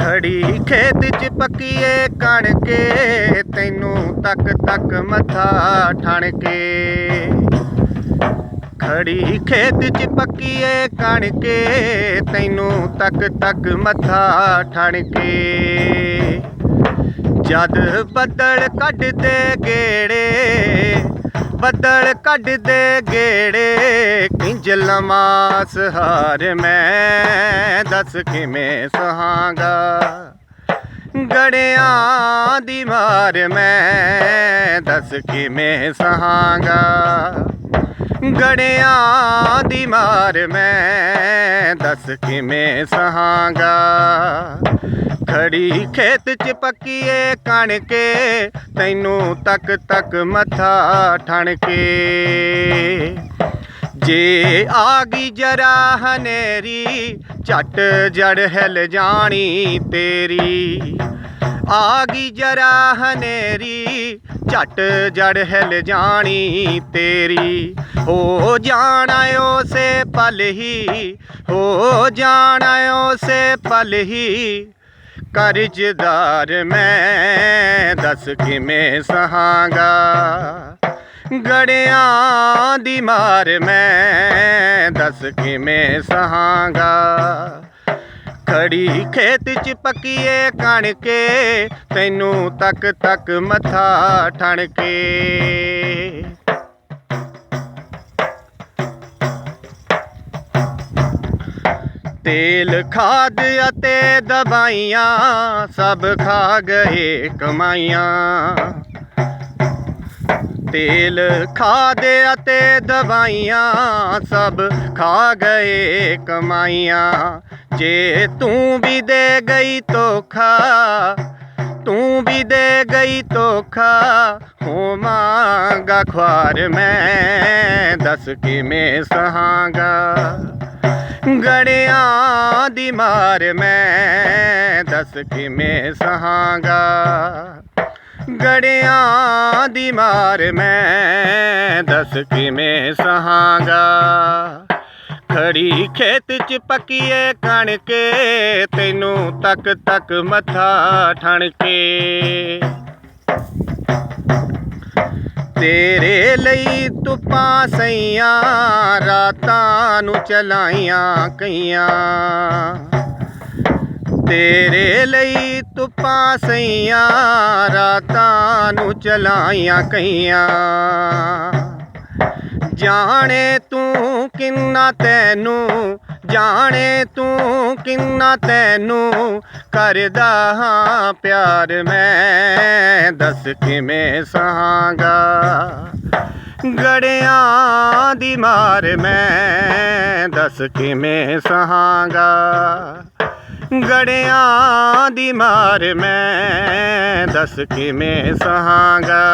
ਖੜੀ ਖੇਤ ਚ ਪੱਕੀਏ ਕਣਕੇ, ਤੈਨੂੰ ਤੱਕ ਤੱਕ ਮੱਥਾ ਠਣ ਕੇ ਖੜੀ ਖੇਤ ਚ ਪੱਕੀਏ ਕਣਕੇ, ਤੈਨੂੰ ਤੱਕ ਤੱਕ ਮੱਥਾ ਠਣ ਕੇ ਜਦ ਬੱਦਲ ਕੱਢਦੇ ਗੇੜੇ ਬੱਦਲ ਕੱਢਦੇ ਗੇੜੇ, ਕਿੰਜ ਲਮਾ ਸਹਾਰ ਮੈਂ, ਦੱਸ ਕਿਵੇਂ ਸਹਾਂਗਾ? ਗੜਿਆਂ ਦੀ ਮਾਰ ਮੈਂ, ਦੱਸ ਕਿਵੇਂ ਸਹਾਂਗਾ? ਗੜਿਆਂ ਦੀ ਮਾਰ ਮੈਂ, ਦੱਸ ਕਿਵੇਂ ਸਹਾਂਗਾ? ਖੜੀ ਖੇਤ ਚ ਪੱਕੀਏ ਕਣਕੇ, ਤੈਨੂੰ ਤੱਕ ਤੱਕ ਮੱਥਾ ਠਣ ਕੇ ਜੇ ਆ ਗਈ ਜਰਾ ਹਨੇਰੀ, ਝਟ ਜੜ ਹਿਲ ਜਾਣੀ ਤੇਰੀ। ਆ ਗਈ ਜਰਾ ਹਨੇਰੀ, ਝਟ ਜੜ ਹਿਲ ਜਾਣੀ ਤੇਰੀ। ਹੋ ਜਾਣਾ ਉਸੇ ਪਲ ਹੀ, ਹੋ ਜਾਣਾ ਉਸੇ ਪਲ ਹੀ। ਕਰਜ਼ਦਾਰ ਮੈਂ, ਦੱਸ ਕਿਵੇਂ ਸਹਾਂਗਾ? ਗੜਿਆਂ ਦੀ ਮਾਰ ਮੈਂ, ਦੱਸ ਕਿਵੇਂ ਸਹਾਂਗਾ? ਖੜੀ ਖੇਤ ਚ ਪੱਕੀਏ ਕਣਕੇ, ਤੈਨੂੰ ਤੱਕ ਤੱਕ ਮੱਥਾ ਠਣ ਤੇਲ ਖਾਦ ਅਤੇ ਦਵਾਈਆਂ ਸਭ ਖਾ ਗਏ ਕਮਾਈਆਂ। ਤੇਲ ਖਾਦ ਅਤੇ ਦਵਾਈਆਂ ਸਭ ਖਾ ਗਏ ਕਮਾਈਆਂ। ਜੇ ਤੂੰ ਵੀ ਦੇ ਗਈ ਧੋਖਾ, ਤੂੰ ਵੀ ਦੇ ਗਈ ਧੋਖਾ, ਹੋਵਾਂਗਾ ਖੁਆਰ ਮੈਂ, ਦੱਸ ਕਿਵੇਂ ਸਹਾਂਗਾ। ਗੜਿਆਂ ਦੀ ਮਾਰ ਮੈਂ ਦੱਸ ਕਿਵੇਂ ਸਹਾਂਗਾ? ਗੜਿਆਂ ਦੀ ਮਾਰ ਮੈਂ ਦੱਸ ਕਿਵੇਂ ਸਹਾਂਗਾ? ਖੜੀ ਖੇਤ ਚ ਪੱਕੀਏ ਕਣਕੇ, ਤੈਨੂੰ ਤੱਕ ਤੱਕ ਮੱਥਾ ਠਣਕੇ। ਤੇਰੇ ਲਈ ਧੁੱਪਾਂ ਸਈਆਂ, ਰਾਤਾਂ ਨੂੰ ਚਲਾਈਆਂ ਕਈਆਂ। ਤੇਰੇ ਲਈ ਧੁੱਪਾਂ ਸਈਆਂ, ਰਾਤਾਂ ਨੂੰ ਚਲਾਈਆਂ ਕਈਆਂ। ਜਾਣੇ ਤੂੰ ਕਿੰਨਾ ਤੈਨੂੰ ਜਾਣੇ ਤੂੰ ਕਿੰਨਾ ਤੈਨੂੰ ਕਰਦਾ ਹਾਂ ਪਿਆਰ? ਮੈਂ ਦੱਸ ਕਿਵੇਂ ਸਹਾਂਗਾ? ਗੜਿਆਂ ਦੀ ਮਾਰ ਮੈਂ ਦੱਸ ਕਿਵੇਂ ਸਹਾਂਗਾ? ਗੜਿਆਂ ਦੀ ਮਾਰ ਮੈਂ ਦੱਸ ਕਿਵੇਂ ਸਹਾਂਗਾ?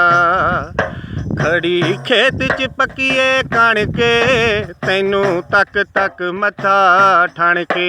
ਖੜੀ ਖੇਤ ਚ ਪੱਕੀਏ ਕਣਕੇ ਤੈਨੂੰ ਤੱਕ ਤੱਕ ਮੱਥਾ ਠਣਕੇ।